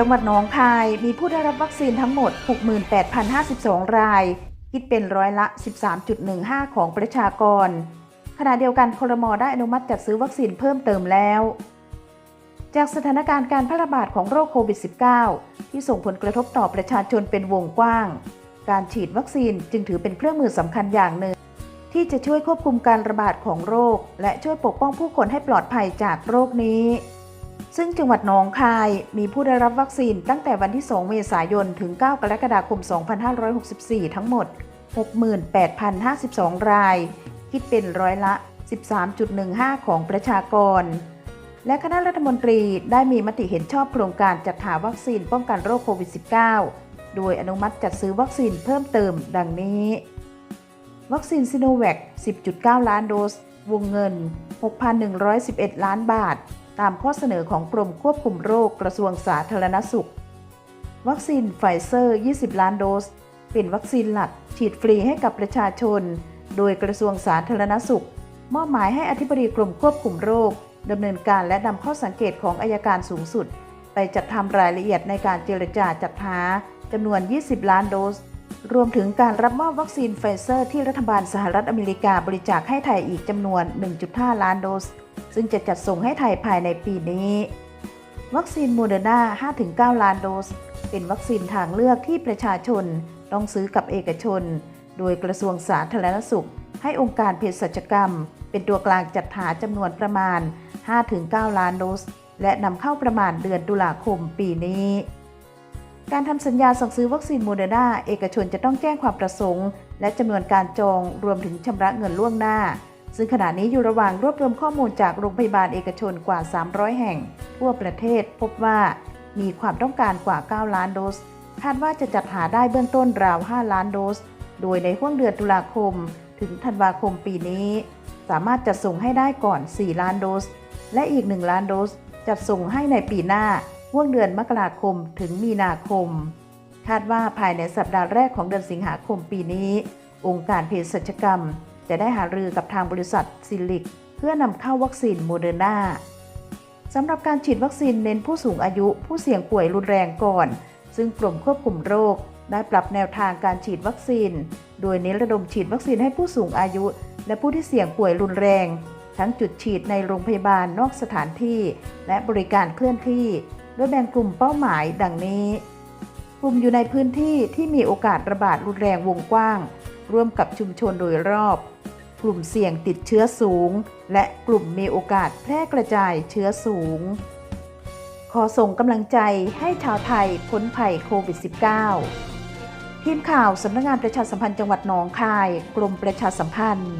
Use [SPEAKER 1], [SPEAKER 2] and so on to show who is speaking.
[SPEAKER 1] จังหวัดหนองคายมีผู้ได้รับวัคซีนทั้งหมด 68,052 ราย คิดเป็นร้อยละ 13.15 ของประชากร ขณะเดียวกันครมได้อนุมัติจัดซื้อวัคซีนเพิ่มเติมแล้ว จากสถานการณ์การแพร่ระบาดของโรคโควิด -19 ที่ส่งผลกระทบต่อประชาชนเป็นวงกว้าง การฉีดวัคซีนจึงถือเป็นเครื่องมือสำคัญอย่างหนึ่ง ที่จะช่วยควบคุมการระบาดของโรค และช่วยปกป้องผู้คนให้ปลอดภัยจากโรคนี้ ซึ่งจังหวัดหนองคายมีผู้ได้รับวัคซีนตั้งแต่วันที่ 2 เมษายน ถึง 9 กรกฎาคม 2564 ทั้งหมด 68,052 ราย คิดเป็นร้อยละ 13.15 ของประชากร และคณะรัฐมนตรีได้มีมติเห็นชอบโครงการจัดหาวัคซีนป้องกันโรคโควิด -19 โดยอนุมัติจัดซื้อวัคซีนเพิ่มเติมดังนี้ วัคซีนซิโนแวค10.9 ล้านโดส วงเงิน 6,111 ล้านบาท ตามข้อเสนอของกรมควบคุมโรคกระทรวงสาธารณสุข วัคซีนไฟเซอร์ 20 ล้านโดส เป็นวัคซีนหลัก ฉีดฟรีให้กับประชาชน โดยกระทรวงสาธารณสุข มอบหมายให้อธิบดีกรมควบคุมโรคดำเนินการและนำข้อสังเกตของอายการสูงสุด ไปจัดทำรายละเอียดในการเจรจาจัดหาจำนวน 20 ล้านโดส รวมถึงการรับมอบวัคซีนไฟเซอร์ที่รัฐบาลสหรัฐอเมริกาบริจาคให้ไทยอีกจำนวน 1.5 ล้านโดส ซึ่งจะจัดส่งให้ไทยภายในปีนี้ วัคซีนโมเดอร์นา 5-9 ล้านโดส เป็นวัคซีนทางเลือกที่ประชาชนต้องซื้อกับเอกชน โดยกระทรวงสาธารณสุข ให้องค์การเภสัชกรรม เป็นตัวกลางจัดหาจำนวนประมาณ 5-9 ล้านโดส และนำเข้าประมาณเดือนตุลาคมปีนี้ การทำสัญญาสั่งซื้อวัคซีนโมเดอร์นาเอกชนจะต้องแจ้งความประสงค์ และจำนวนการจองรวมถึงชำระเงินล่วงหน้า ซึ่งขณะนี้อยู่ระหว่างรวบรวมข้อมูลจากโรงพยาบาลเอกชนกว่า 300 แห่ง ทั่วประเทศพบว่ามีความต้องการกว่า 9 ล้านโดส คาดว่าจะจัดหาได้เบื้องต้นราว 5 ล้านโดส โดยในห่วงเดือนตุลาคม ถึงธันวาคมปีนี้ สามารถจัดส่งให้ได้ก่อน 4 ล้านโดส และอีก 1 ล้านโดส จัดส่งให้ในปีหน้า ห่วงเดือนมกราคมถึงมีนาคม คาดว่าภายในสัปดาห์แรกของเดือนสิงหาคมปีนี้ องค์การเภสัชกรรม จะได้หารือกับทางบริษัทซิลิก เพื่อนำเข้าวัคซีนโมเดอร์นาสำหรับการฉีดวัคซีนเน้นผู้สูงอายุผู้เสี่ยงป่วยรุนแรงก่อน ซึ่งกรมควบคุมโรค ได้ปรับแนวทางการฉีดวัคซีน โดยเน้นระดมฉีดวัคซีนให้ผู้สูงอายุ และผู้ที่เสี่ยงป่วยรุนแรง ทั้งจุดฉีดในโรงพยาบาลนอกสถานที่ และบริการเคลื่อนที่ โดยแบ่งกลุ่มเป้าหมายดังนี้ กลุ่มอยู่ในพื้นที่ที่มีโอกาสระบาดรุนแรงวงกว้าง ร่วมกับชุมชนโดยรอบ กลุ่มเสี่ยงติดเชื้อสูง และกลุ่มมีโอกาสแพร่กระจายเชื้อสูง ขอส่งกำลังใจให้ชาวไทยพ้นภัยโควิด -19 ทีมข่าวสำนักงานประชาสัมพันธ์จังหวัดหนองคาย กรมประชาสัมพันธ์